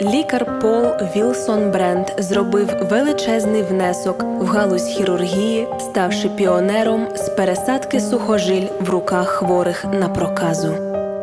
Лікар Пол Вілсон Бренд зробив величезний внесок в галузь хірургії, ставши піонером з пересадки сухожиль в руках хворих на проказу.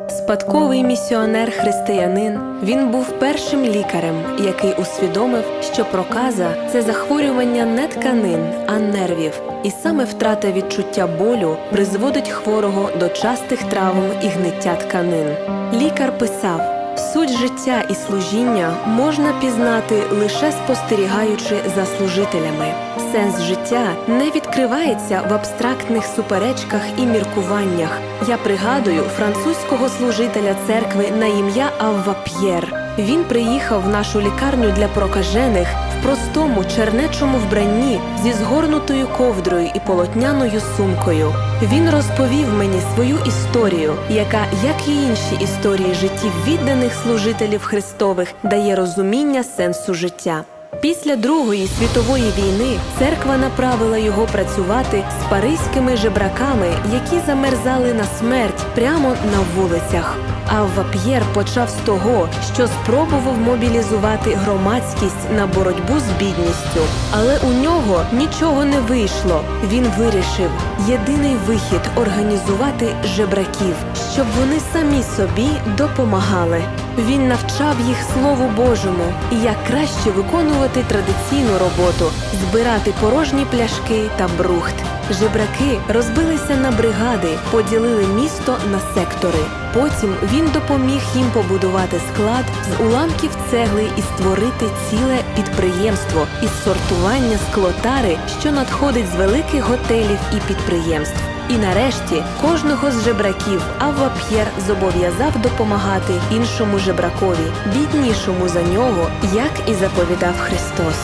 Спадковий місіонер-християнин, він був першим лікарем, який усвідомив, що проказа це захворювання не тканин, а нервів, і саме втрата відчуття болю призводить хворого до частих травм і гниття тканин. Лікар писав. Суть життя і служіння можна пізнати лише спостерігаючи за служителями. Сенс життя не відкривається в абстрактних суперечках і міркуваннях. Я пригадую французького служителя церкви на ім'я Авва П'єр. Він приїхав в нашу лікарню для прокажених простому чернечому вбранні зі згорнутою ковдрою і полотняною сумкою. Він розповів мені свою історію, яка, як і інші історії життів відданих служителів Христових, дає розуміння сенсу життя. Після Другої світової війни церква направила його працювати з паризькими жебраками, які замерзали на смерть прямо на вулицях. Авва П'єр почав з того, що спробував мобілізувати громадськість на боротьбу з бідністю, але у нього нічого не вийшло. Він вирішив єдиний вихід організувати жебраків, щоб вони самі собі допомагали. Він навчав їх Слову Божому і як краще виконувати традиційну роботу, збирати порожні пляшки та брухт. Жебраки розбилися на бригади, поділили місто на сектори. Потім він допоміг їм побудувати склад з уламків цегли і створити ціле підприємство із сортування склотари, що надходить з великих готелів і підприємств. І нарешті кожного з жебраків Авва П'єр зобов'язав допомагати іншому жебракові, біднішому за нього, як і заповідав Христос.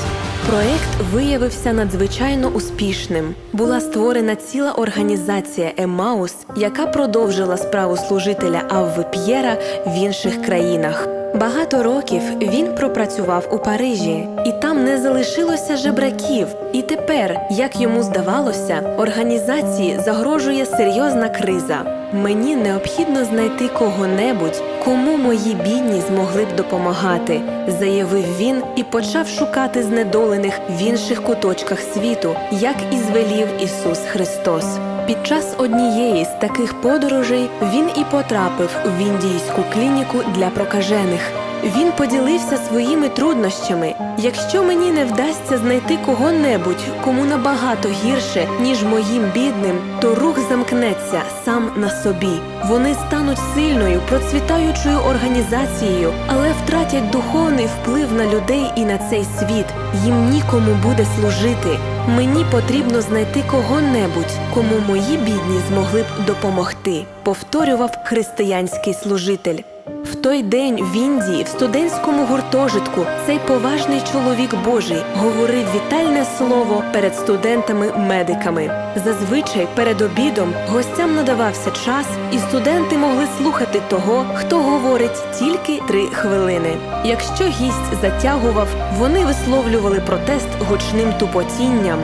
Проект виявився надзвичайно успішним. Була створена ціла організація Емаус, яка продовжила справу служителя Авви П'єра в інших країнах. Багато років він пропрацював у Парижі, і там не залишилося жебраків. І тепер, як йому здавалося, організації загрожує серйозна криза. Мені необхідно знайти кого-небудь, кому мої бідні змогли б допомагати, заявив він і почав шукати знедолених в інших куточках світу, як і звелів Ісус Христос. Під час однієї з таких подорожей він і потрапив в індійську клініку для прокажених. Він поділився своїми труднощами. Якщо мені не вдасться знайти кого-небудь, кому набагато гірше, ніж моїм бідним, то рух замкнеться сам на собі. Вони стануть сильною, процвітаючою організацією, але втратять духовний вплив на людей і на цей світ. Їм нікому буде служити. Мені потрібно знайти кого-небудь, кому мої бідні змогли б допомогти, повторював християнський служитель. В той день в Індії, в студентському гуртожитку, цей поважний чоловік Божий говорив вітальне слово перед студентами-медиками. Зазвичай перед обідом гостям надавався час, і студенти могли слухати того, хто говорить тільки три хвилини. Якщо гість затягував, вони висловлювали протест гучним тупотінням.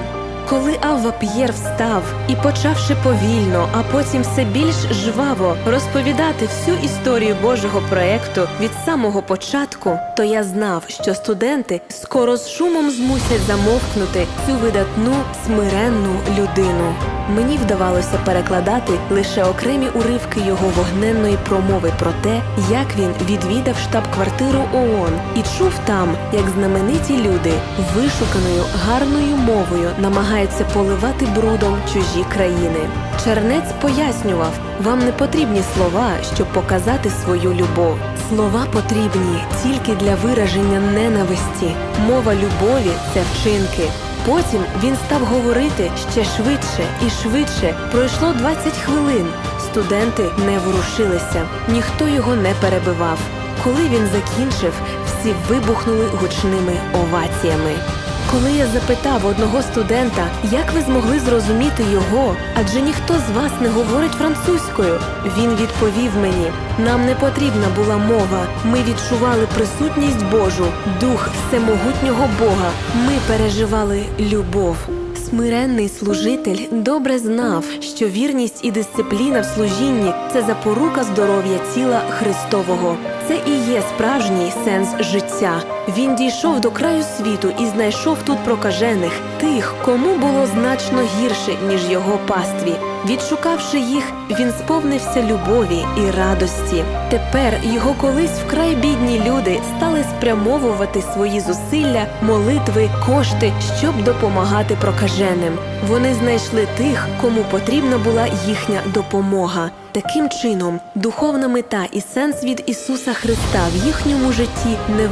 Коли Авва П'єр встав і, почавши повільно, а потім все більш жваво розповідати всю історію Божого проекту від самого початку, то я знав, що студенти скоро з шумом змусять замовкнути цю видатну смиренну людину. Мені вдавалося перекладати лише окремі уривки його вогненної промови про те, як він відвідав штаб-квартиру ООН і чув там, як знамениті люди вишуканою гарною мовою намагаються поливати брудом чужі країни. Чернець пояснював, вам не потрібні слова, щоб показати свою любов. Слова потрібні тільки для вираження ненависті. Мова любові це вчинки. Потім він став говорити ще швидше і швидше. Пройшло 20 хвилин. Студенти не ворушилися, ніхто його не перебивав. Коли він закінчив, всі вибухнули гучними оваціями. Коли я запитав одного студента, як ви змогли зрозуміти його, адже ніхто з вас не говорить французькою, він відповів мені: нам не потрібна була мова. Ми відчували присутність Божу, дух всемогутнього Бога. Ми переживали любов. Смиренний служитель добре знав, що вірність і дисципліна в служінні це запорука здоров'я тіла Христового. Це і є справжній сенс життя. Він дійшов до краю світу і знайшов тут прокажених, тих, кому було значно гірше, ніж його пастві. Відшукавши їх, він сповнився любові і радості. Тепер його колись вкрай бідні люди стали спрямовувати свої зусилля, молитви, кошти, щоб допомагати прокаженим. Вони знайшли тих, кому потрібна була їхня допомога. Таким чином, духовна мета і сенс від Ісуса Христа в їхньому житті не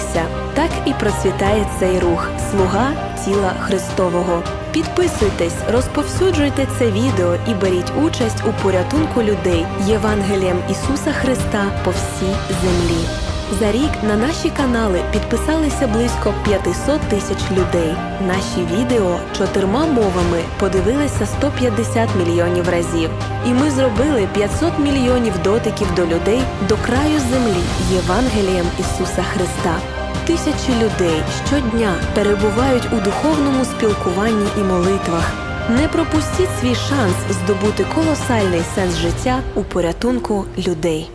вичерпалися. Так і процвітає цей рух слуга тіла Христового. Підписуйтесь, розповсюджуйте це відео і беріть участь у порятунку людей Євангелієм Ісуса Христа по всій землі. За рік на наші канали підписалися близько 500 тисяч людей. Наші відео чотирма мовами подивилися 150 мільйонів разів. І ми зробили 500 мільйонів дотиків до людей до краю землі Євангелієм Ісуса Христа. Тисячі людей щодня перебувають у духовному спілкуванні і молитвах. Не пропустіть свій шанс здобути колосальний сенс життя у порятунку людей.